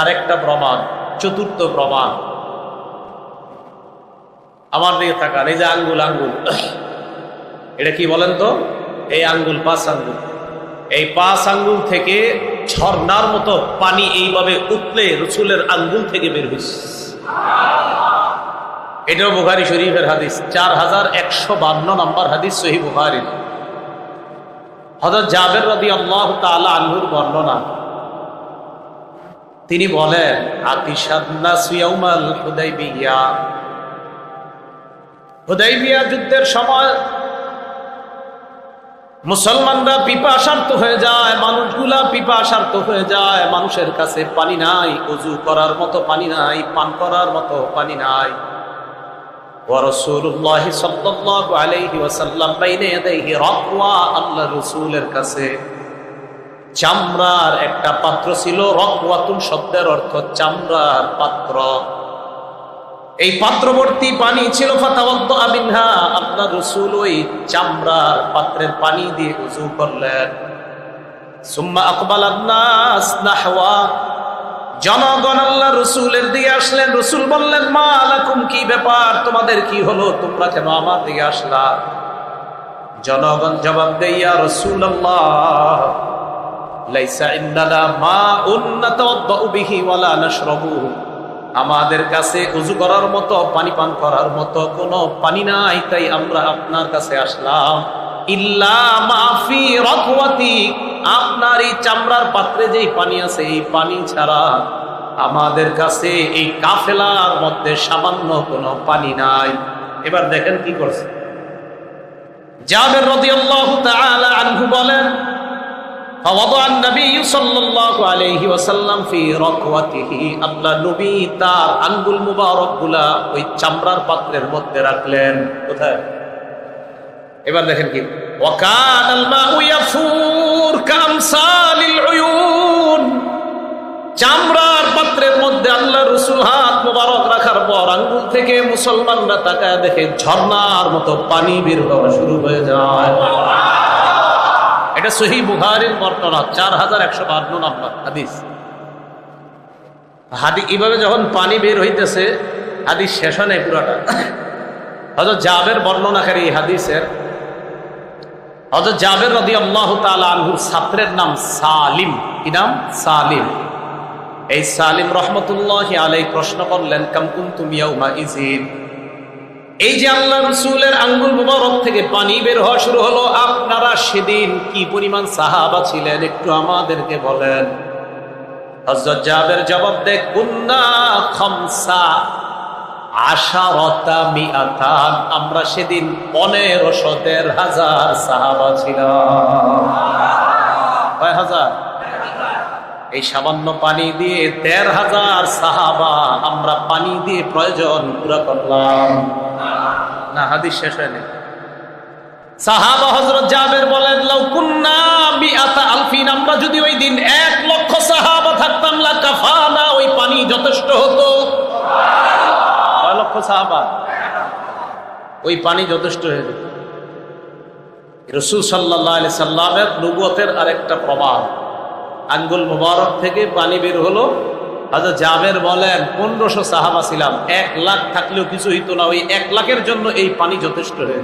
আরেকটা প্রমাণ, চতুর্থ প্রমাণ। আমার দিকে থাকার এই যে আঙ্গুল আঙ্গুল। এটা কি বলেন তো? এই আঙ্গুল, পাঁচ আঙ্গুল। এই পাঁচ আঙ্গুল থেকে ঝর্ণার মতো পানি এইভাবে উতলে রসুলের আঙ্গুল থেকে বের হয়েছে এটাও বুখারি শরীফের হাদিস, চার হাজার একশো বান্ন নম্বর হাদিস সহি বুখারির হজরত জাবের রদি আল্লাহ তালা আনহুর বর্ণনা। তিনি বলেন হুদাইবিয়া। যুদ্ধের সময় মুসলমানরা পিপাসার্থ হয়ে যায়, মানুষগুলা পিপাসার্থ হয়ে যায়, মানুষের কাছে পানি নাই অজু করার মতো পানি নাই, পান করার মতো পানি নাই। আল্লাহ রাসূলের কাছে চামড়ার একটা পাত্র ছিল, রকওয়াতুন শব্দের অর্থ চামড়ার পাত্র। এই পাত্রবর্তী পানি ছিল ফাতাওয়াদ্দ আমিনহা আপনার রসুল ওই চামড়ার পাত্রের পানি দিয়ে উজু করলেন। সুম্মা আকবাল নাহওয়া। জনগণ আল্লাহ রসুলের দিকে আসলেন। রসুল বললেন, মা আলাকুম কি ব্যাপার? তোমাদের কি হলো? তোমরা কেন আমার দিকে আসলা? জনগণ জবাব দেইয়া রসুল আল্লাহ আমাদের কাছে উজু করার মতো, পানি পান করার মতো কোনো পানি নাই, তাই আমরা আপনার কাছে আসলাম। আপনার এই চামড়ার পাত্রে যেই পানি আছে, এই পানি ছাড়া আমাদের কাছে এই কাফেলার মধ্যে সামান্য কোনো পানি নাই। এবার দেখেন কি করছে। জাবের রাদিয়াল্লাহু তাআলা আনহু বলেন فوضع النبي صلى الله عليه وسلم في ركوته আল্লাহ নবী তার আঙ্গুল মুবারক গুলা ওই চামড়ার পাত্রের মধ্যে রাখলেন কোথায় এবার দেখেন কি وكان الماء يفور كامثال العيون চামড়ার পাত্রের মধ্যে আল্লাহ রসুল হাত মোবারক রাখার পর আঙ্গুল থেকে মুসলমানরা তাকায় দেখে ঝর্ণার মতো পানি বের হওয়া শুরু হয়ে যায় এটা সহি বুহারির বর্ণনা চার হাজার একশো বান্ন নম্বর হাদিস। হাদি এইভাবে যখন পানি বের হইতেছে, হাদিস শেষ হয় পুরাটা। হজরত জাবের বর্ণনাকারী হাদিসের হজরত জাবের রদি আল্লাহ আনহুর ছাত্রের নাম সালিম। কি নাম? সালিম। এই সালিম রহমতুল্লাহ আলাই প্রশ্ন করলেন কামকুন তুমি ইজিন এই যে আল্লাহ রসুলের আঙ্গুল মুবারক থেকে পানি বের হওয়া শুরু হলো, আপনারা সেদিন কি পরিমাণ সাহাবা ছিলেন, একটু আমাদেরকে বলেন। হজরত জবাব দে কুন্না খমসা আশারতা মিআতান। আমরা সেদিন পনেরোশো দেড় হাজার সাহাবা ছিলাম। কয় হাজার? এই সামান্য পানি দিয়ে দেড় হাজার সাহাবা আমরা পানি দিয়ে প্রয়োজন পুরা করলাম। না হাদিস শেষ হয়নি। সাহাবা হজরত জাবের বলেন লাউকুন্না বিআতা আলফিন আমরা যদি ওই দিন এক লক্ষ সাহাবা থাকতাম লা কাফানা ওই পানি যথেষ্ট হতো। কয় লক্ষ সাহাবা? ওই পানি যথেষ্ট হয়ে যেত। রসুল সাল্লাহ আলি সাল্লামের নবুয়তের আরেকটা প্রমাণ আঙ্গুল মুবারক থেকে পানি বের হলো হাজর জাবের বলেন, পনেরোশো সাহাবা ছিলাম, এক লাখ থাকলেও কিছু হইতো না, ওই এক লাখের জন্য এই পানি যথেষ্ট হয়ে